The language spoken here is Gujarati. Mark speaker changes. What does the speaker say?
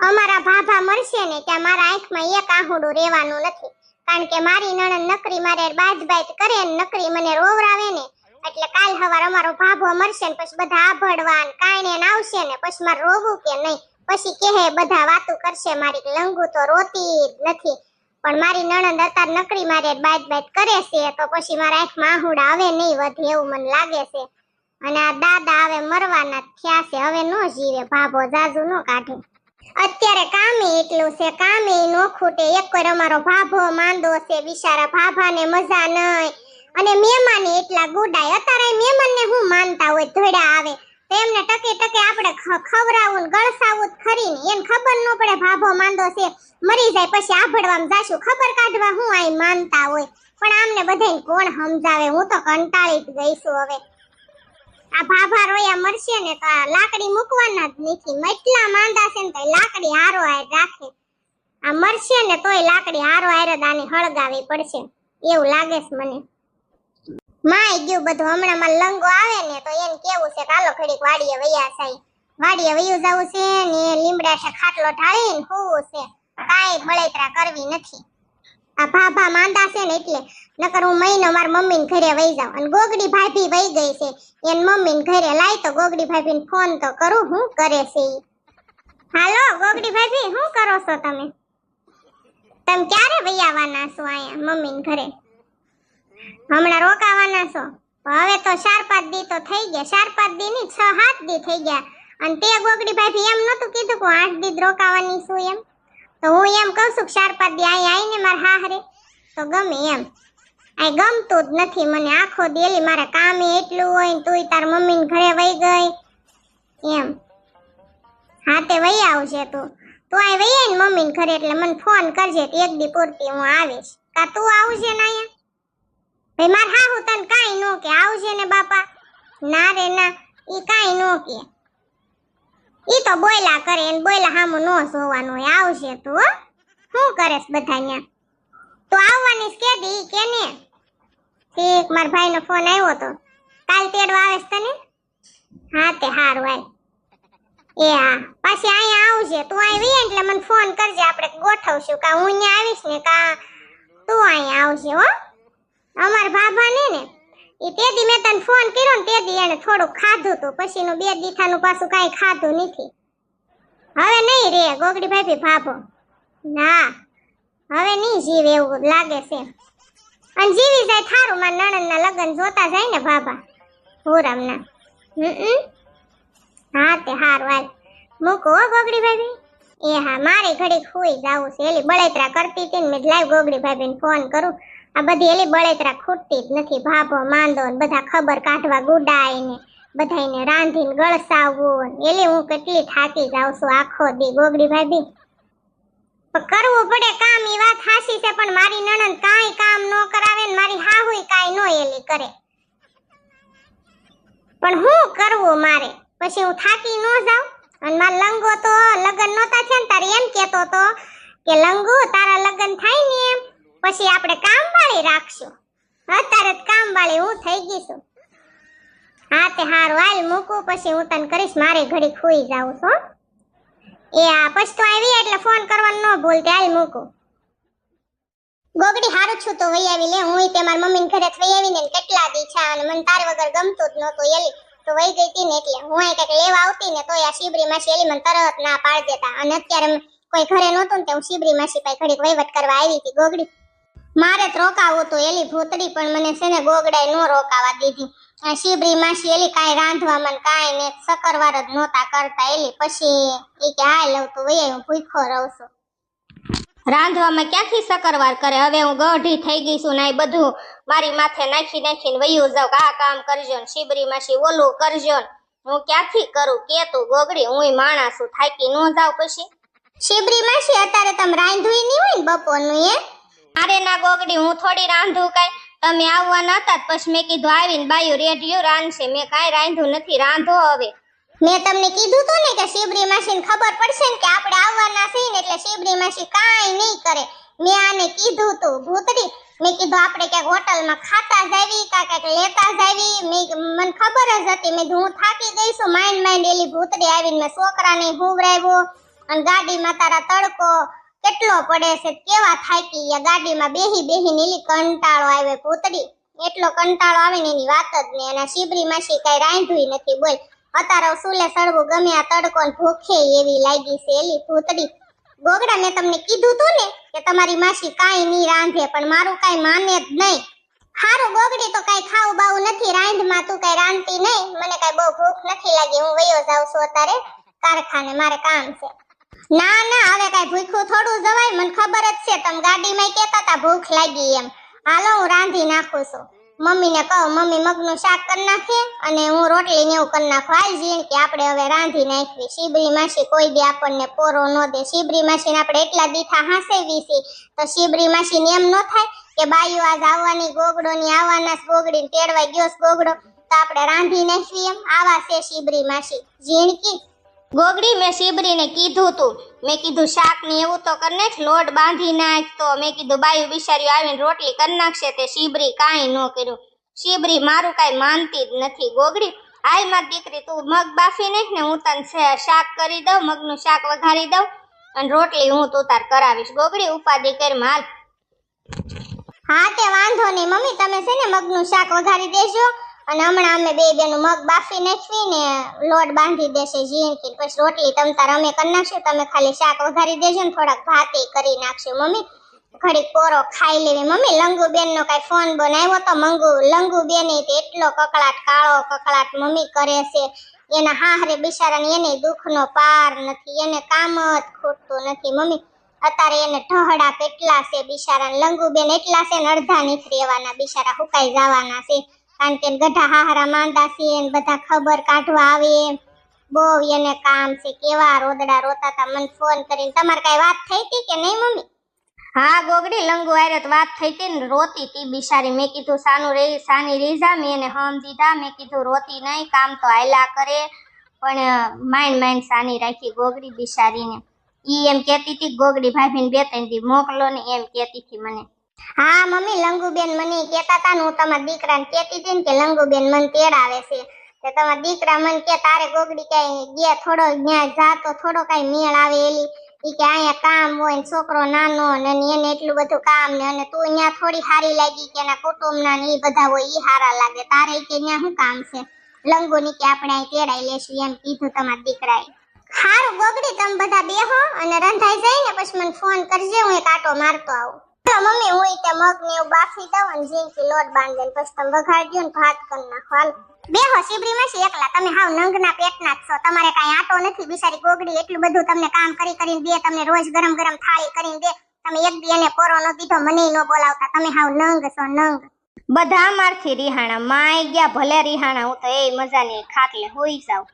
Speaker 1: અમારા ભાભા મળશે ને ત્યાં મારા આંખમાં એક આહુડું રહેવાનું નથી. કારણ કે મારી નણંદ નકરી મારે બાજ બાજ કરે ને નકરી મને રોવરાવે ને, એટલે કાલ હવાર અમારો ભાભો મળશે ને પછી બધા આભળવા ને કાંઈ ને આવશે ને પછી મારે રોવું કે નહીં? પછી કહે બધા વાતું કરશે, મારી લંગુ તો રોતી જ નથી. પણ મારી નણંદ અત્યારે નકરી મારે બાજ બાજ કરે છે તો પછી મારા આંખમાં આહુડા આવે નહીં વધે એવું મને લાગે છે. અને આ દાદા હવે મરવાના થયા છે, હવે નો જીવે, ભાભો જાજુ નો કાઢે. અત્યારે કામે એટલું છે, કામે નો ખૂટે. એક કોઈ અમારો ભાભો માંદો છે, બિચારા ભાભાને મજા નહીં અને મહેમાને એટલા ગુડાય. અત્યારે મહેમાનને હું માનતા હોય ધોડ્યા આવે. તો એમને ટકે ટકે આપણે ખવરાવું ગળસાવું ખરી ને. એને ખબર ન પડે ભાભો માંદો છે. મરી જાય પછી આભડવામાં જાશું. ખબર કાઢવા હું આય માનતા હોય. પણ આમને બધાને કોણ સમજાવે? હું તો કંટાળી જ ગઈ હવે. આ ભાભા રોયા મરશે ને તો આ લાકડી મૂકવાના જ નથી. એટલા માંદા છે ને તો લાકડી હારો હાર રાખે. આ મરશે ને તોય લાકડી હારો હાર જ હળગાવી પડશે. એવું લાગે છે મને. માય ગયું બધું. હમણાં માં લંગો આવે ને તો એને કેવું છે કાલો ઘડીક વાડીએ વૈયા સાઈ વાડીએ વયું જવું છે ને લીમડા છે ખાટલો ઢાળીને હોવું છે. કાંઈ બળેતરા કરવી નથી. આ ભાભા માંદા છે ને એટલે. નકર હું મહિનો માર મમ્મીને ઘરે વહી જાઉં. અને ગોગડી ભાભી વહી ગઈ છે. એન મમ્મીને ઘરે લાય તો ગોગડી ભાભીને ફોન તો કરું, હું કરે છે ઈ? હાલો, ગોગડી ભાભી શું કરો છો તમે? તમે ક્યારે વહી આવવાના છો અહીંયા મમ્મીને ઘરે? હમણાં રોકાવાના છો? હવે તો ચાર પાંચ દી તો થઈ ગયા. ચાર પાંચ દી ની છ સાત દી થઈ ગયા. અને તે ગોગડી ભાભી એમ નતું કીધું કે આઠ દી રોકાવાની છું એમ? તો હું એમ કહું છું ચાર પાંચ દી અહીંયા આવીને મારા હાહરે. તો ગમે એમ. આ ગમતું જ નથી મને આખો દેલી, મારે કામે એટલું હોય ને તુંય તાર મમ્મીને ઘરે વહી ગઈ. એમ. હા તે વહી આવશે તું. તું આ વહી આય ને મમ્મીને ઘરે એટલે મને ફોન કરજે એક દી પૂરતી હું આવીશ. કા તું આવજે ને અહીંયા ભાઈ, માર હાહુ તને કાંઈ ન કે. આવજે ને બાપા. ના રે ના એ કાંઈ ન કે. ઈ તો બોયલા કરે એને બોયલા હામું નો જોવાનું હોય, આવશે તું શું કરેસ બધા અહીંયા તો આવવાની કે દી કે ને. ઠીક, માર ભાઈનો ફોન આવ્યો તો. કાલ તેડવા આવેસ તને? હા, તે હારું આય એ હા, પાછી અહીંયા આવજે, તું આવી એટલે મને ફોન કરજે, આપણે ગોઠવશું. કા હું અહીંયા આવીશ ને કા તું અહીંયા આવજે, હો. અમાર ભાભા ને ને. તે દી મેં તને ફોન કર્યો ને તે દી એને થોડું ખાધું તું. પછીનું બે દીઠાનું પાછું કાંઈ ખાધું નથી. હવે નહીં રે, ગોગડી ભાભી ભાભો. ના, હવે નહીં જીવે એવું લાગે છે. અને જીવી જાય થારું, મારા નણંદના લગ્ન જોતા જાય ને ભાભા. હુરામના. હમ હા તે હારું, હાલ. મૂકો હો ગોગડી ભાભી. એ હા, મારે ઘડીક હોઈ જાવું છે. એલી બળેતરા કરતી હતી ને મેં લાઈવ ગોગડી ભાભીને ફોન કરું. આ બધી એલી બળેતરા ખૂટતી જ નથી. ભાભો, માંદો બધા ખબર કાઢવા ગુડાય ને બધાયને રાંધીને ગળસાવવું એલી હું કેટલી થાકી જાઉં છું આખો દી. ગોગડી ભાભી કરવું પડે કામ એ વાત હાસી છે, પણ મારી નણંદ કાંઈ કામ ન કરાવે ને મારી હાહુય કાંઈ નો એલી કરે. પણ હું કરવું મારે? પછી હું થાકી ન જાઉં? અને મારા લંગો તો લગ્ન નહોતા છે ને તારે એમ કહેતો તો કે, લંગુ, તારા લગ્ન થાય ને એમ? પછી આપણે કામ વાળી રાખશું. અત્યારે કામ વાળી હું થઈ ગઈ હા તે હારું હાલ મૂકું, પછી હું તને કરીશ, મારે ઘડી ખુઈ જાઉં છું એ આ પછી તો આવી એટલે ફોન કરવાનું ન ભૂલતી, હાલ મૂકું. ગોગડી, હારું છું તો વહી આવી લે. હું તે મારી મમ્મીને ઘરે વહી આવીને કેટલા દી છે અને મને તાર વગર ગમતું જ નહોતું એલી તો વહી ગઈ તી ને એટલે હું અહીં કંઈક લેવા આવતી ને તોય આ માસી એલી મને તરત ના પાડી દેતા. અને અત્યારે કોઈ ઘરે નહોતું ને તે હું શિબરી માસી પાસે ઘડીક વહીવટ કરવા આવી હતી, ગોગડી. મારે રોકાવું તો એલી ભૂતડી પણ મને છે ને ગોગડાએ નો રોકાવા દીધી. શિબરી માસી એલી કાંઈ રાંધવામાં કાંઈ ને સકરવાર જ નહોતા કરતા. એલી પછી એ કે હાલ લઉં તો, વૈયા હું ભૂખો રહું છું.
Speaker 2: રાંધવામાં ક્યાંથી સકરવાર કરે? હવે હું ગઢી થઈ ગઈ છું ને બધું મારી માથે નાખી નાખીને વયું જાઉં આ કામ કરજો ને શિબરી માસી, ઓલું કરજો ને. હું ક્યાંથી કરું? કે તું ગોગડી હું માણસ છું. થાકી ન જાઉં પછી?
Speaker 1: શિબરી માસી, અત્યારે તમે રાંધવી નહીં હોય ને બપોરનું, એ?
Speaker 2: અરે ના ગોગડી, હું થોડી રાંધું કઈ. તમે આવવાના હતા પછી મેં કીધું, આવીને બાયું રેડિયો રાંધશે. મેં કાંઈ રાંધું નથી, રાંધો હવે.
Speaker 1: મેં તમને કીધું તો ને કે શિબરી માસીને ખબર પડશે ને કે આપણે આવવાના છીએ ને એટલે શિબરી માસી કાંઈ નહીં કરે. મેં આને કીધું તું, ભૂતડી. મેં કીધું, આપણે ક્યાંક હોટલમાં ખાતા જાવી કા ક્યાંક લેતા જાવી મેં મને ખબર જ હતી. મેં હું થાકી ગઈ છું માઇન્ડ માઇન્ડ એલી ભૂતડી આવીને મેં છોકરાને હુવરાવ્યો અને ગાડીમાં તારા તડકો કેટલો પડે છે, કેવા થાકી ગયા ગાડીમાં બેહી બેહી નીલી કંટાળો આવે પૂતડી એટલો કંટાળો આવે ને એની વાત જ નહીં. અને શિબરી માસી કઈ રાંધવી નથી બોલ. અતારો સુલે સળવું ગમે આ તડકો ભૂખે એવી લાગી છે એલી ભૂતડી ગોગડા, મેં તમને કીધું તું ને કે તમારી માસી કાંઈ નહીં રાંધે, પણ મારું કાંઈ માને જ નહીં. હારું ગોગડી, તો કાંઈ ખાવું બાવું નથી રાંધમાં, તું કાંઈ રાંધતી નહીં. મને કાંઈ બહુ ભૂખ નથી લાગી. હું વયો જાઉં છું અત્યારે કારખાને, મારે કામ છે. ના ના, હવે કઈ ભૂખ્યું થોડું જવાય, મને ખબર જ છે, તમે ગાડીમાં કહેતા હતા, ભૂખ લાગી એમ. હાલો, હું રાંધી નાખું છું. મમ્મીને કહું, મમ્મી, મગનું શાક કરી નાખે અને હું રોટલી ને એવું કરી નાખું. હાલ જીણ કે આપણે હવે રાંધી નાખવી. શીબરી માસી કોઈ દે આપણને પોરો ન દે. શીબરી માસીને આપણે એટલા દીઠા હાંસેવી છે તો શીબરી માસીને એમ ન થાય કે બાયું આજ આવવાની ગોગડો ની આવવાના ગોગડી તેડવાઈ ગયો ગોગડો. તો આપણે રાંધી નાખવી એમ. આવા છે શીબરી માસી. ઝીણકી
Speaker 2: ગોગડી મેં શિબરીને કીધું તું. મેં કીધું શાક ને એવું તો કરી નાખ, લોટ બાંધી નાખ તો. મેં કીધું, બાયું બિચારી આવીને રોટલી કરી નાખશે તે શિબરી કાંઈ ન કર્યું. શિબરી મારું કાંઈ માનતી જ નથી. ગોગડી હાલ માર દીકરી, તું મગ બાફી નાખ ને હું તને શાક કરી દઉં, મગનું શાક વઘારી દઉં અને રોટલી હું તું તાર કરાવીશ. ગોગડી ઉપાધિ કર માલ
Speaker 1: હા તે વાંધો નહીં. મમ્મી, તમે છે ને મગનું શાક વઘારી દેજો. અને હમણાં અમે બે બેનું મગ બાફી નાખવી ને લોટ બાંધી દેશે ઝીણકી પછી રોટલી તમ તાર અમે કરી નાખશું, તમે ખાલી શાક વઘારી દેજો ને થોડાક ભાતે કરી નાખશું, મમ્મી. ઘડીક કોરો ખાઈ લેવી. મમ્મી લંગુ બેન નો કઈ ફોન બનાવ્યો તો મંગુ લંગુ બેન એટલો કકળાટ, કાળો કકળાટ મમ્મી કરે છે. એના હાહરે બિચારાને એને દુઃખનો પાર નથી, એને કામ જ ખૂટતું નથી. મમ્મી, અત્યારે એને ઢહડા કેટલા છે બિચારા લંગુબેન એટલા છે ને અડધા નીકળી એવાના બિચારા, હુકાઈ જવાના છે. કારણ કે ગઢા હાહરા માંદા છે ને બધા ખબર કાઢવા આવે બહુ એને કામ છે. કેવા રોદડા રોતા હતા મને ફોન કરીને તમારે કઈ વાત થઈ હતી કે નહીં, મમ્મી?
Speaker 2: હા, ગોગડી લંગુ આરે તો વાત થઈ હતી ને રોતી હતી બિચારી. મેં કીધું, સાનું રે, સાની રીઝા મેં એને હમ દીધા. મેં કીધું, રોતી નહીં, કામ તો આયલા કરે. પણ માઇન્ડ માઇન્ડ સાની રાખી ગોગડી બિચારીને. ઈ એમ કહેતી હતી, ગોગડી ભાભીને બે ત્રણ દી મોકલો ને એમ કહેતી હતી મને.
Speaker 1: હા, મમ્મી, લંગુબેન મને કહેતા હતા ને હું તમારા દીકરાને કહેતી હતી ને કે લંગુબેન મને તેડાવે છે. તે તમારા દીકરા મને કે, તારે ગોગડી કઈ ગયા થોડો ત્યાં જાતો થોડો કઈ મેળ આવે એલી. ઈ કે, અહીંયા કામ હોય ને છોકરો નાનો ને એને એટલું બધું કામ ને અને તું અહીંયા થોડી સારી લાગી કે એના કુટુંબના ને એ બધા હોય ઈ સારા લાગે. તારે કે ત્યાં શું કામ છે? લંગુની કે, આપણે અહીં તેડાઈ લેશું. એમ કીધું તમારા દીકરાએ. હારું ગોગડી, તમે બધા બેહો અને રંધાઈ જાય ને પછી મને ફોન કરજે, હું એક આટો મારતો આવું. ચાલો મમ્મી, હું તે મગ એવું બાફી દઉં અને ઝીણકી લોટ બાંધી પછી તમે વઘારજો ને ભાત કરી નાખો હાલ બેહો માં છે એકલા. તમે હાવ નંગના પેટના જ છો. તમારે કાંઈ આટો નથી. બિચારી ગોગડી એટલું બધું તમને કામ કરી કરીને દે. તમને રોજ ગરમ ગરમ થાળી કરીને દે. તમે એક દી એને કોરો ન દીધો, મને ન બોલાવતા. તમે હાવ નંગ છો, નંગ.
Speaker 2: બધા મારથી રિહાણા. માય ગયા, ભલે રિહાણા, હું તો એ મજાની ખાટલે હોઈ જાઉં.